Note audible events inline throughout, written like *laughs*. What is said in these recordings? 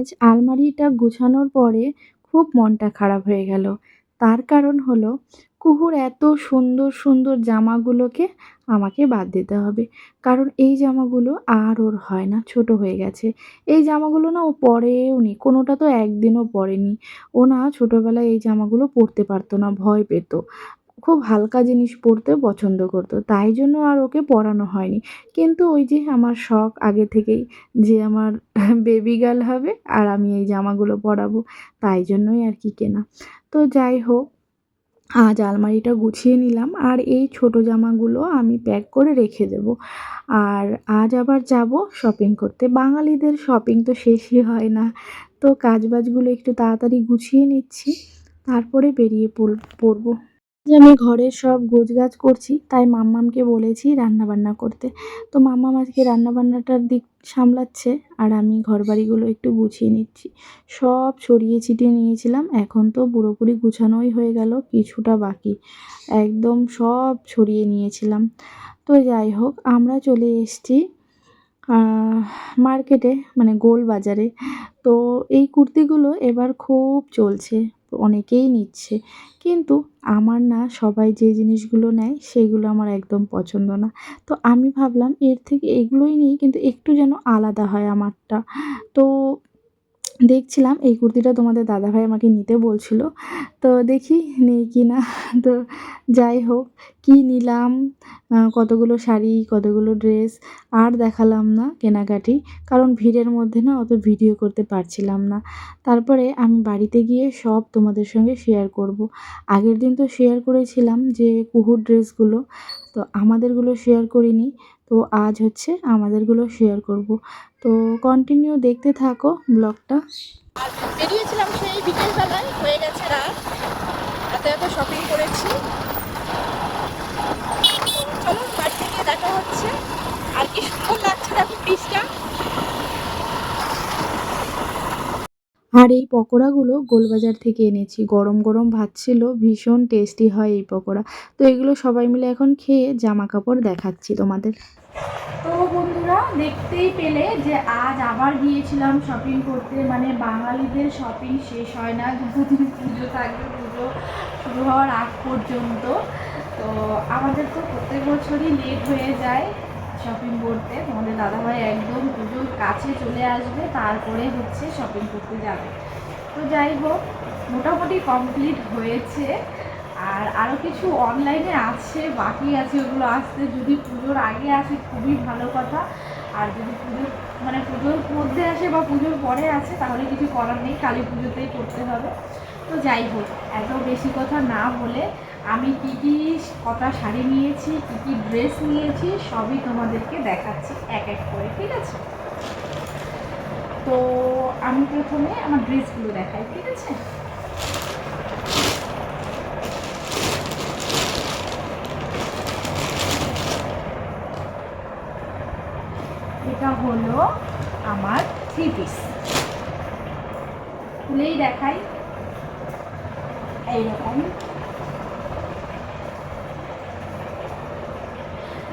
আজ আলমারিটা গুছানোর পরে খুব মনটা খারাপ হয়ে গেল। তার কারণ হলো, কুহুর এত সুন্দর সুন্দর জামাগুলোকে আমাকে বাদ দিতে হবে। কারণ এই জামাগুলো আর ওর হয় না, ছোট হয়ে গেছে। এই জামাগুলো না ও পরেও নি, কোনোটা তো একদিনও পরেনি। ও না ছোটোবেলায় এই জামাগুলো পরতে পারতো না, ভয় পেত। খুব হালকা জিনিস পরতে পছন্দ করতো। তাই জন্য আর ওকে পরানো হয়নি। কিন্তু ওই যে আমার শখ আগে থেকেই যে আমার *laughs* বেবি গার্ল হবে আর আমি এই জামাগুলো পরাবো, তাই জন্যই আর কি কেনা। তো যাই হোক, আজ আলমারিটা গুছিয়ে নিলাম আর এই ছোট জামাগুলো আমি প্যাক করে রেখে দেব। আর আজ আবার যাব শপিং করতে। বাঙালিদের শপিং তো শেষই হয় না। তো কাজবাজগুলো একটু তাড়াতাড়ি গুছিয়ে নিচ্ছি, তারপরে বেরিয়ে পড়ব। যে আমি ঘরের সব গোছগাছ করছি, তাই মাম্মামকে বলেছি রান্নাবান্না করতে। তো মাম্মাম আজকে রান্নাবান্নাটার দিক সামলাচ্ছে আর আমি ঘরবাড়িগুলো একটু গুছিয়ে নিচ্ছি। সব ছড়িয়ে ছিটিয়ে নিয়েছিলাম, এখন তো পুরোপুরি গুছানোই হয়ে গেল, কিছুটা বাকি। একদম সব ছড়িয়ে নিয়েছিলাম। তো যাই হোক, আমরা চলে এসেছি মার্কেটে মানে গোল বাজারে তো এই কুর্তিগুলো এবার খুব চলছে। অনেকেই নিচ্ছে। কিন্তু আমার না সবাই যে জিনিসগুলো নেয় সেগুলো আমার একদম পছন্দ না। তো আমি ভাবলাম এর থেকে এগুলোই নিই কিন্তু একটু যেন আলাদা হয় আমারটা। তো দেখছিলাম এই কুর্তিটা তোমাদের দাদাভাই আমাকে নিতে বলছিল। তো দেখি নেই কি না। *laughs* তো যাই হোক, কি নিলাম? কতগুলো শাড়ি, কতগুলো ড্রেস? আর দেখালাম না কেনাকাটি, কারণ ভিড়ের মধ্যে না অত ভিডিও করতে পারছিলাম না। তারপরে আমি বাড়িতে গিয়ে সব তোমাদের সঙ্গে শেয়ার করব। আগের দিন তো শেয়ার করেছিলাম যে কুহুর ড্রেসগুলো, তো আমাদেরগুলো শেয়ার করিনি। তো আজ হচ্ছে আমাদেরগুলো শেয়ার করব। তো কন্টিনিউ দেখতে থাকো ব্লগটা। বেরিয়েছিলাম সেই বিকেলবেলায়, হয়ে গেছে রাত। এত এত শপিং করেছি। চলো বাড়ি থেকে দেখা হচ্ছে। আর কি সুন্দর লাগছে দেখো ব্রিজটা আর এই পকোড়াগুলো গোলবাজার থেকে এনেছি। গরম গরম ভাত ছিল, ভীষণ টেস্টি হয় এই পকোড়া। তো এগুলো সবাই মিলে এখন খেয়ে জামা কাপড় দেখাচ্ছি তোমাদের। তো বন্ধুরা, দেখতেই পেলে যে আজ আবার গিয়েছিলাম শপিং করতে। মানে বাঙালিদের শপিং শেষ হয় না, যতদিন পুজো থাকবে পুজো শুরু হওয়ার আগ পর্যন্ত। তো আমাদের তো প্রত্যেক বছরই লেট হয়ে যায়। শপিং করতে, তোমাদের দাদাভাই একদম পুজোর কাছে চলে আসবে, তারপরে হচ্ছে শপিং করতে যাবে। তো যাই হোক, মোটামুটি কমপ্লিট হয়েছে। আর আরও কিছু অনলাইনে আছে, বাকি আছে, ওগুলো আসতে যদি পুজোর আগে আসে, খুবই ভালো কথা। আর যদি পুজোর মানে পুজোর মধ্যে আসে বা পুজোর পরে আসে, তাহলে কিছু করার নেই, কালী পুজোতেই করতে হবে। তো যাই হোক, এত বেশি কথা না বলে আমি কি কি কটা শাড়ি নিয়েছি, কি কি ড্রেস নিয়েছি, সবই তোমাদেরকে দেখাচ্ছি এক এক করে, ঠিক আছে? তো আমি প্রথমে আমার ড্রেসগুলো দেখাই, ঠিক আছে? এটা হলো আমার থ্রি পিস খুলেই দেখাই। এইরকম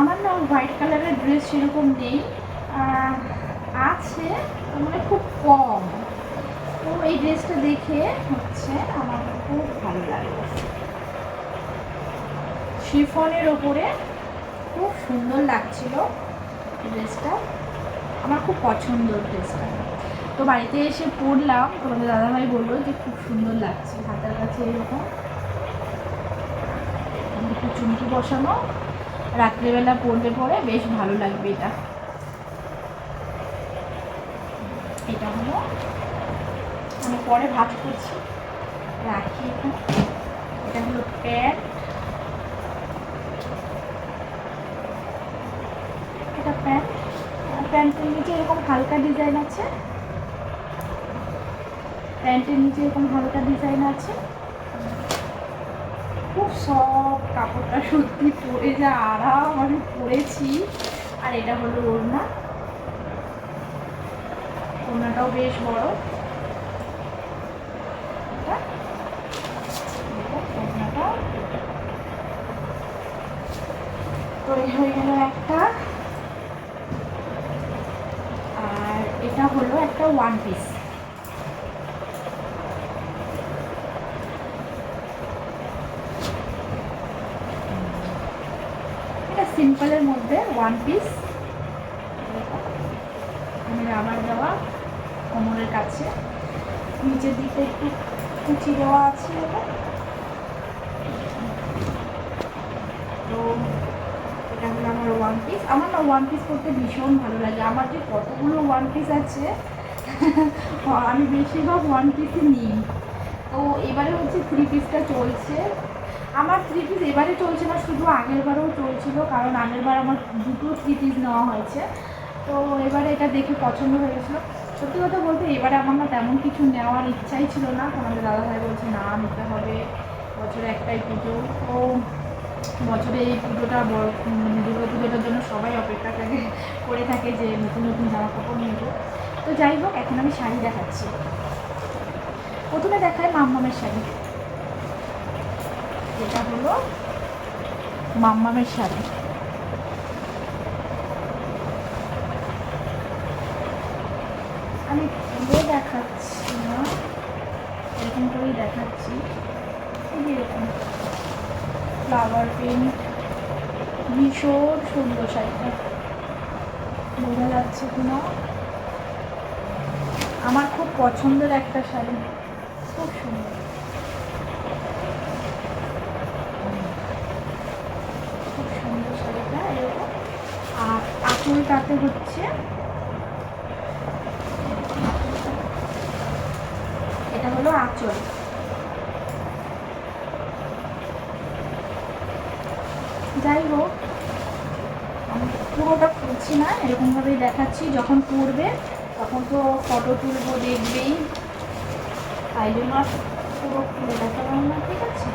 আমার না হোয়াইট কালারের ড্রেস সেরকম নেই। আছে মানে খুব কম। তো এই ড্রেসটা দেখে হচ্ছে আমার খুব ভালো লাগল শিফনের ওপরে খুব সুন্দর লাগছিল ড্রেসটা। আমার খুব পছন্দ ড্রেসটা। তো বাড়িতে এসে পরলাম তোমাদের দাদাভাই বলল যে খুব সুন্দর লাগছে, হাতের কাছে এরকম। চুমকি বসানো। রাত্রেবেলা পরলে পরে বেশ ভালো লাগবে এটা। এটা হলো, আমি পরে ভাত করছি। রাখি এটা হলো প্যান্ট এটা প্যান্ট প্যান্টের নিচে এরকম হালকা ডিজাইন আছে। প্যান্টের নিচে এরকম হালকা ডিজাইন আছে। খুব সব কাপড়টা সত্যি পরে যা আরাম, আমি পরেছি। আর এটা হলো ওড়না। ওড়নাটাও বেশ বড়। ওড়নাটা। তো হয়ে গেল একটা। আর এটা হলো একটা ওয়ান পিস সিম্পলের মধ্যে ওয়ান পিস রাবার দেওয়া কোমরের কাছে। নিচের দিকে একটু কুচি দেওয়া আছে এটা। তো এটা হলো আমার ওয়ান পিস আমার না ওয়ান পিস করতে ভীষণ ভালো লাগে। আমার যে কতগুলো ওয়ান পিস আছে, আমি বেশিরভাগ ওয়ান পিসই নিই। তো এবারে হচ্ছে থ্রি পিসটা চলছে। আমার থ্রি পিস এবারে চলছে না শুধু আগের বারেও চলছিল, কারণ আগের বার আমার দুটো থ্রি পিস নেওয়া হয়েছে। তো এবারে এটা দেখে পছন্দ হয়ে গেছিল সত্যি কথা বলতে, এবারে আমার না তেমন কিছু নেওয়ার ইচ্ছাই ছিল না। তোমাদের দাদা ভাই বলছে, না, নিতে হবে। বছরে একটাই পুজো। তো বছরে এই পুজোটা বড় দুর্গা পুজোটার জন্য সবাই অপেক্ষা থাকে করে থাকে যে নতুন নতুন জামা কাপড় নেব। তো যাই হোক, এখন আমি শাড়ি দেখাচ্ছি। প্রথমে দেখায় মাম্মামের শাড়ি। এটা হলো মাম্মামের শাড়ি। আমি খুলে দেখাচ্ছি না, এরকম করেই দেখাচ্ছি। এরকম ফ্লাওয়ার প্রিন্ট ভীষণ সুন্দর শাড়িটা। বোঝা যাচ্ছে কিনা? আমার খুব পছন্দের একটা শাড়ি। খুব সুন্দর খুব সুন্দর শাড়িটা এরকম আর আঁচলটাতে হচ্ছে এটা হলো আঁচল। যাই হোক পুরোটা খুলছি না, এরকমভাবেই দেখাচ্ছি। যখন পরবে তখন তো ফটো তুলবো, দেখবেই। তাই জন্য পুরো খুলে দেখালাম না, ঠিক আছে?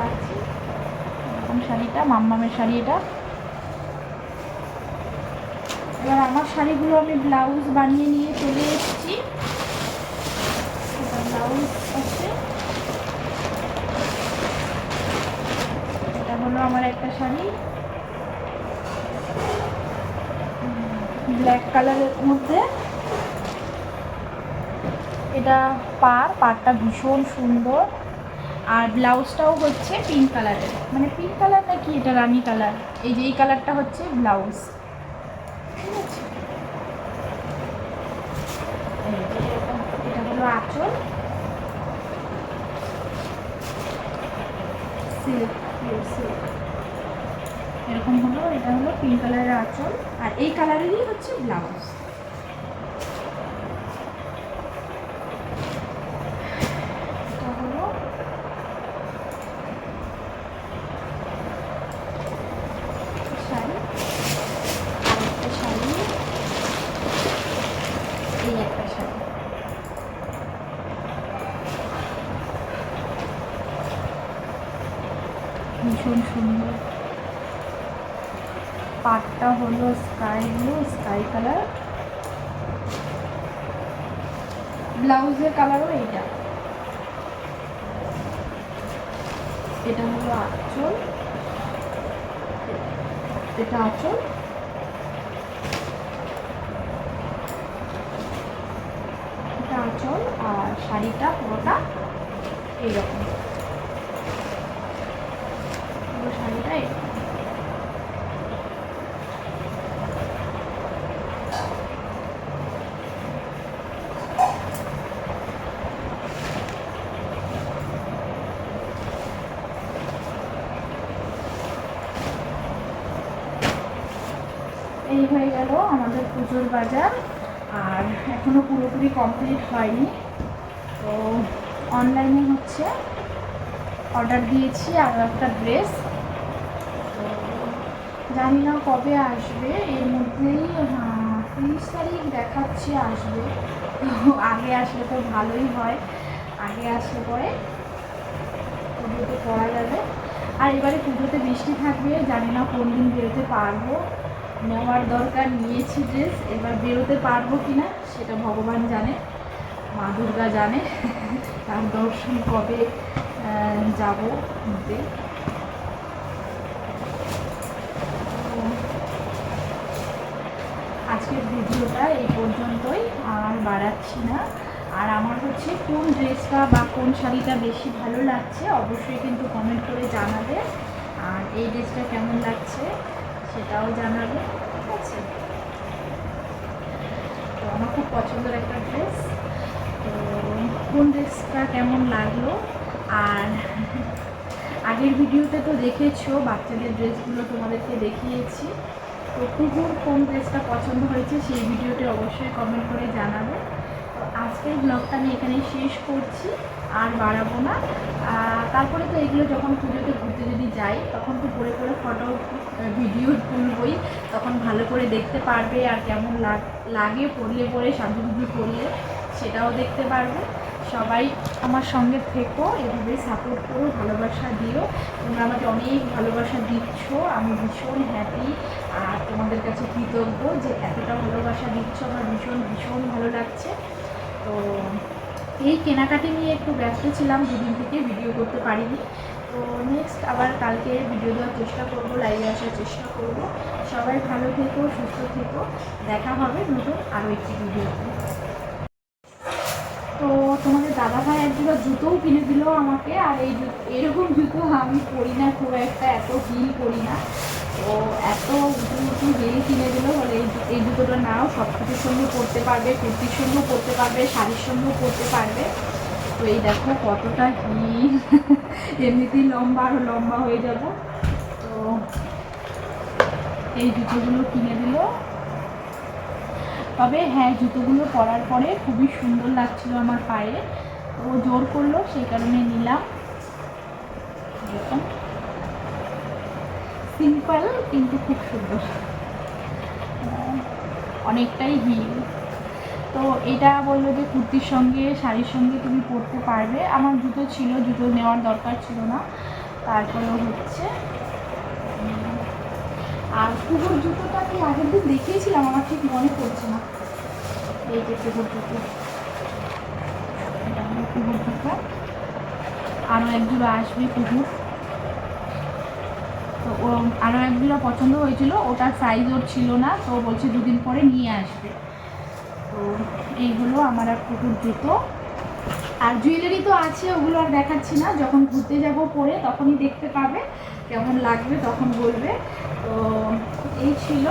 রাখছি। এরকম শাড়িটা, মাম্মামের শাড়ি এটা। এবার আমার শাড়িগুলো আমি ব্লাউজ বানিয়ে নিয়ে চলে এসেছি। ব্লাউজ আছে। এটা হলো আমার একটা শাড়ি। ব্ল্যাক কালারের মধ্যে। এটা পার, পারটা ভীষণ সুন্দর। আর ব্লাউজটাও হচ্ছে পিঙ্ক কালারের মানে পিঙ্ক কালার নাকি এটা রানি কালার এই যে এই কালারটা হচ্ছে ব্লাউজ ঠিক আছে এই যে এরকম, এটা হলো আঁচল। সিল্ক সিল্ক এরকম হলো, এটা হলো পিঙ্ক কালারের আঁচল। আর এই কালারেরই হচ্ছে ব্লাউজ এটা হলো শাড়ি আর একটা শাড়ি এই একটা শাড়ি ভীষণ সুন্দর। পাটটা হলো স্কাই ব্লু স্কাই কালার ব্লাউজের কালারও এইটা। এটা হলো আঁচল। এটা আঁচল। এটা আঁচল আর শাড়িটা পুরোটা এইরকম পুরো শাড়িটা এরকম এই হয়ে গেল আমাদের পুজোর বাজার। আর এখনও পুরোপুরি কমপ্লিট হয়নি। তো অনলাইনে হচ্ছে অর্ডার দিয়েছি আরও একটা ড্রেস তো জানি না কবে আসবে। এর মধ্যেই তিরিশ তারিখ দেখাচ্ছে আসবে। তো আগে আসলে তো ভালোই হয়। আগে আসলে পরে পুজোতে পরা যাবে। আর এবারে পুজোতে বৃষ্টি থাকবে, জানি না কোন দিন বেরোতে পারব। নেওয়ার দরকার, নিয়েছি ড্রেস এবার বেরোতে পারব কি না সেটা ভগবান জানে, মা দুর্গা জানে। *laughs* তার দর্শন কবে যাব নিতে আজকের ভিডিওটা এই পর্যন্তই, আর বাড়াচ্ছি না। আর আমার হচ্ছে কোন ড্রেসটা বা কোন শাড়িটা বেশি ভালো লাগছে, অবশ্যই কিন্তু কমেন্ট করে জানাবে। আর এই ড্রেসটা কেমন লাগছে সেটাও জানাবে, ঠিক আছে? তো আমার খুব পছন্দের একটা ড্রেস তো কোন ড্রেসটা কেমন লাগল? আর আগের ভিডিওতে তো দেখেছ, বাচ্চাদের ড্রেসগুলো তোমাদেরকে দেখিয়েছি। তো কুকুর কোন ড্রেসটা পছন্দ হয়েছে সেই ভিডিওটি অবশ্যই কমেন্ট করে জানাবে। তো আজকের ব্লগটা আমি এখানেই শেষ করছি। আর বাড়াবো না। তারপরে তো এগুলো যখন পুজোতে ঘুরতে যদি যাই, তখন তো পরে পরে ফটো ভিডিও তুলবই। তখন ভালো করে দেখতে পারবে আর কেমন লাগ- পড়লে পরে সাজুগুজু করলে সেটাও দেখতে পারবে। সবাই আমার সঙ্গে থেকো, এভাবে সাপোর্ট করো, ভালোবাসা দিও। তোমরা আমাকে অনেক ভালোবাসা দিচ্ছ, আমি ভীষণ হ্যাপি আর তোমাদের কাছে কৃতজ্ঞ যে এতটা ভালোবাসা দিচ্ছ, আমার ভীষণ ভীষণ ভালো লাগছে। তো এই কেনাকাটি নিয়ে একটু ব্যস্ত ছিলাম, দুদিন থেকে ভিডিও করতে পারিনি। তো নেক্সট আবার কালকে ভিডিও দেওয়ার চেষ্টা করব লাইভে আসার চেষ্টা করব। সবাই ভালো থেকো, সুস্থ থেকো। দেখা হবে নতুন আরও একটি ভিডিওতে তো তোমাদের দাদা ভাই এক জোড়া জুতোও কিনে দিল আমাকে, আর এই এরকম জুতো আমি পরি না, খুব একটা এত হিল পরি না। তো এত উঁচু হিল কিনে দিল, বলে এই এই নাও সব কিছুর সঙ্গে পরতে পারবে, কুর্তির সঙ্গেও পরতে পারবে, শাড়ির সঙ্গেও পরতে পারবে। তো এই দেখো কতটা হিল। *laughs* এমনিতেই লম্বা আরও লম্বা হয়ে যাব। তো এই জুতোগুলো কিনে দিল। তবে হ্যাঁ জুতোগুলো পরার পরে খুবই সুন্দর লাগছিল আমার পায়ে। ও জোর করল, সেই কারণে নিলাম এরকম সিম্পল, কিন্তু খুব সুন্দর। অনেকটাই হিল। তো এটা বলল যে কুর্তির সঙ্গে, শাড়ির সঙ্গে তুমি পরতে পারবে। আমার জুতো ছিল, জুতো নেওয়ার দরকার ছিল না। তারপরেও হচ্ছে। আর কুকুর জুতোটা আমি আগের দিন দেখিয়েছিলাম, আমার ঠিক মনে পড়ছে না। এই যে কুকুর জুতো। এটা কুকুর জুতো। আরও এক জোড়া আসবে কুকুর। আরও একগুলো পছন্দ হয়েছিল, ওটার সাইজ ওর ছিল না, তো বলছে দুদিন পরে নিয়ে আসবে। তো এইগুলো আমার আর কুকুর জুতো। আর জুয়েলারি তো আছে, ওগুলো আর দেখাচ্ছি না, যখন ঘুরতে যাব পরে তখনই দেখতে পাবে, কেমন লাগবে তখন বলবে। তো এই ছিল।